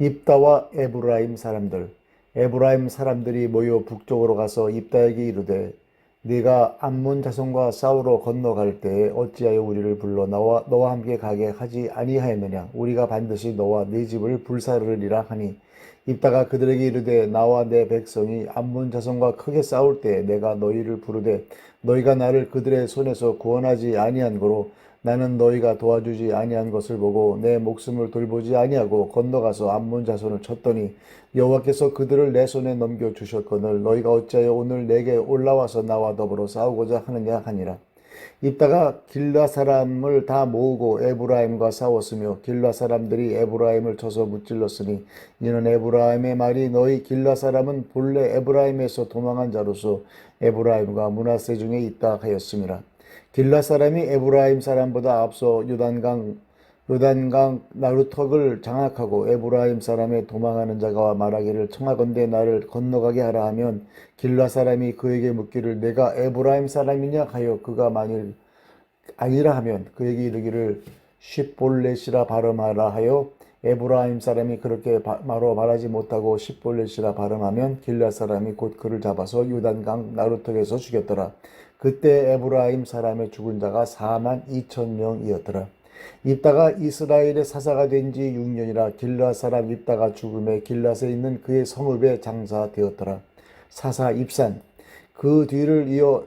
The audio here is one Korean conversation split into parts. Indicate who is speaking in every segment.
Speaker 1: 입다와 에브라임 사람들. 에브라임 사람들이 모여 북쪽으로 가서 입다에게 이르되 네가 암몬 자손과 싸우러 건너갈 때에 어찌하여 우리를 불러 나와 너와 함께 가게 하지 아니하였느냐? 우리가 반드시 너와 네 집을 불사르리라 하니. 입다가 그들에게 이르되 나와 내 백성이 암몬 자손과 크게 싸울 때 내가 너희를 부르되 너희가 나를 그들의 손에서 구원하지 아니한 거로 나는 너희가 도와주지 아니한 것을 보고 내 목숨을 돌보지 아니하고 건너가서 암몬 자손을 쳤더니 여호와께서 그들을 내 손에 넘겨 주셨거늘 너희가 어찌하여 오늘 내게 올라와서 나와 더불어 싸우고자 하느냐 하니라. 입다가 길라 사람을 다 모으고 에브라임과 싸웠으며 길라 사람들이 에브라임을 쳐서 무찔렀으니 이는 에브라임의 말이 너희 길라 사람은 본래 에브라임에서 도망한 자로서 에브라임과 문하세 중에 있다 하였음이라 길라 사람이 에브라임 사람보다 앞서 요단강 요단강 나루턱을 장악하고 에브라임 사람의 도망하는 자가 말하기를 청하건대 나를 건너가게 하라 하면 길라 사람이 그에게 묻기를 내가 에브라임 사람이냐 하여 그가 만일 아니라 하면 그에게 이르기를 십볼렛이라 발음하라 하여 에브라임 사람이 그렇게 바- 바로 말하지 못하고 십볼렛이라 발음하면 길라 사람이 곧 그를 잡아서 요단강 나루턱에서 죽였더라. 그때 에브라임 사람의 죽은 자가 4만 2천 명이었더라. 입다가 이스라엘의 사사가 된 지 6년이라 길라 사람 입다가 죽음에 길라에 있는 그의 성읍에 장사되었더라. 사사 입산 그 뒤를 이어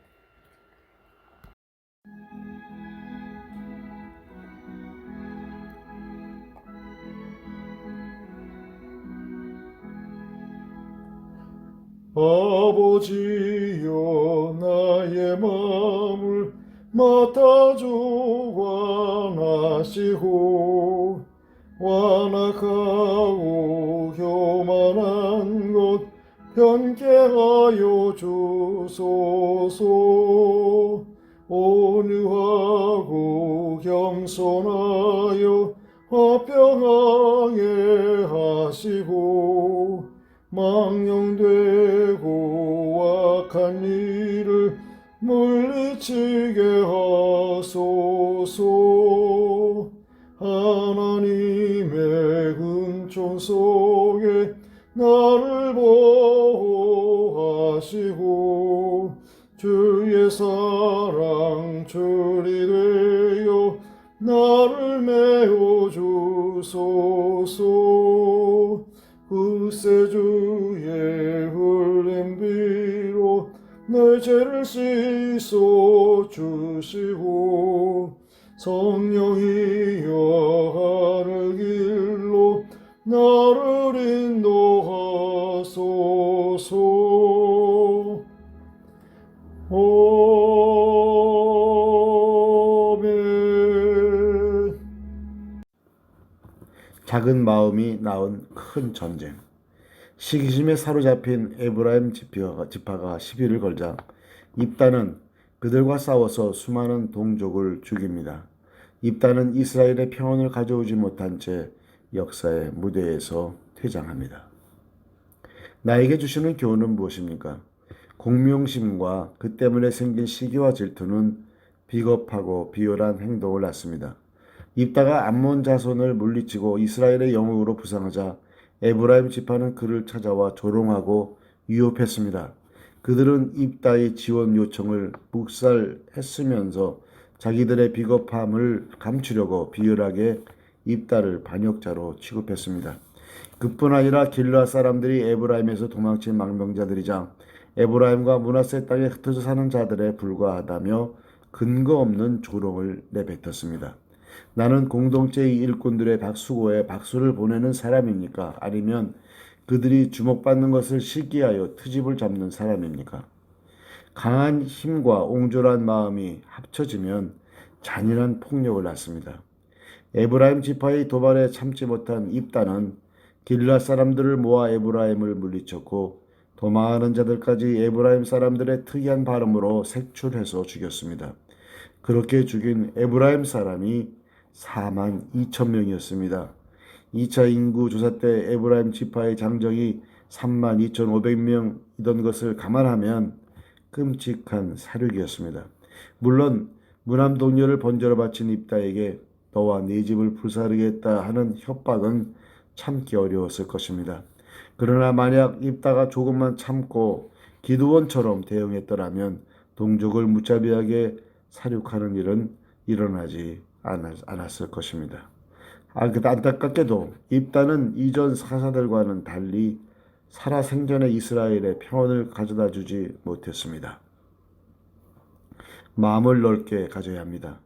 Speaker 2: 아버지여 나의 마음을 맡아주 관하시고 완악하고 교만한 것 변개하여 주소서. 온유하고 겸손하여 화평하게 하시고 망령되고 악한 일을 물리치게 하소서. 하나님의 은총 속에 나를 보호하시고 주의 사랑 줄이 되어 나를 메워 주소서. 그새 주의 흘린 비로 내 죄를 씻어 주시고 성령이여 하늘 길로 나를 인도하소서 아멘
Speaker 1: 작은 마음이 낳은 큰 전쟁. 시기심에 사로잡힌 에브라임 지파가, 시비를 걸자 입다는 그들과 싸워서 수많은 동족을 죽입니다. 입다는 이스라엘의 평온을 가져오지 못한 채 역사의 무대에서 퇴장합니다. 나에게 주시는 교훈은 무엇입니까? 공명심과 그 때문에 생긴 시기와 질투는 비겁하고 비열한 행동을 낳습니다. 입다가 암몬 자손을 물리치고 이스라엘의 영웅으로 부상하자 에브라임 지파는 그를 찾아와 조롱하고 위협했습니다. 그들은 입다의 지원 요청을 묵살했으면서 자기들의 비겁함을 감추려고 비열하게 입다를 반역자로 취급했습니다. 그뿐 아니라 길라 사람들이 에브라임에서 도망친 망명자들이자 에브라임과 문하세 땅에 흩어져 사는 자들에 불과하다며 근거 없는 조롱을 내뱉었습니다. 나는 공동체의 일꾼들의 박수고에 박수를 보내는 사람입니까? 아니면 그들이 주목받는 것을 시기하여 트집을 잡는 사람입니까? 강한 힘과 옹졸한 마음이 합쳐지면 잔인한 폭력을 낳습니다. 에브라임 지파의 도발에 참지 못한 입단은 길라 사람들을 모아 에브라임을 물리쳤고 도망하는 자들까지 에브라임 사람들의 특이한 발음으로 색출해서 죽였습니다. 그렇게 죽인 에브라임 사람이 4만 2천 명이었습니다. 2차 인구 조사 때 에브라임 지파의 장정이 3만 2,500명이던 것을 감안하면 끔찍한 사륙이었습니다. 물론 무남 동료를 번제로 바친 입다에게 너와 네 집을 불사르겠다 하는 협박은 참기 어려웠을 것입니다. 그러나 만약 입다가 조금만 참고 기드원처럼 대응했더라면 동족을 무자비하게 사륙하는 일은 일어나지 않았- 않았을 것입니다. 아, 그 안타깝게도 입다는 이전 사사들과는 달리 살아생전에 이스라엘의 평온을 가져다 주지 못했습니다. 마음을 넓게 가져야 합니다.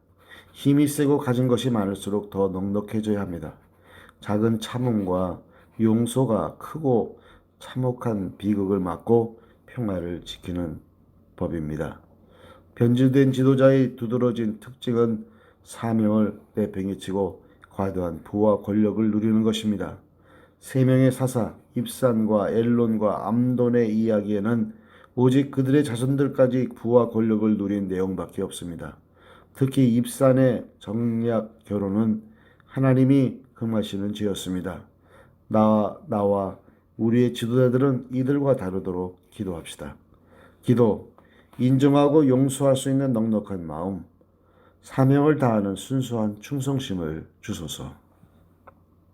Speaker 1: 힘이 세고 가진 것이 많을수록 더 넉넉해져야 합니다. 작은 참음과 용서가 크고 참혹한 비극을 막고 평화를 지키는 법입니다. 변질된 지도자의 두드러진 특징은 사명을 내팽개치고 과도한 부와 권력을 누리는 것입니다. 세 명의 사사 입산과 엘론과 암돈의 이야기에는 오직 그들의 자손들까지 부와 권력을 누린 내용밖에 없습니다. 특히 입산의 정략 결혼은 하나님이 금하시는 죄였습니다. 나, 나와 우리의 지도자들은 이들과 다르도록 기도합시다. 기도, 인정하고 용서할 수 있는 넉넉한 마음, 사명을 다하는 순수한 충성심을 주소서.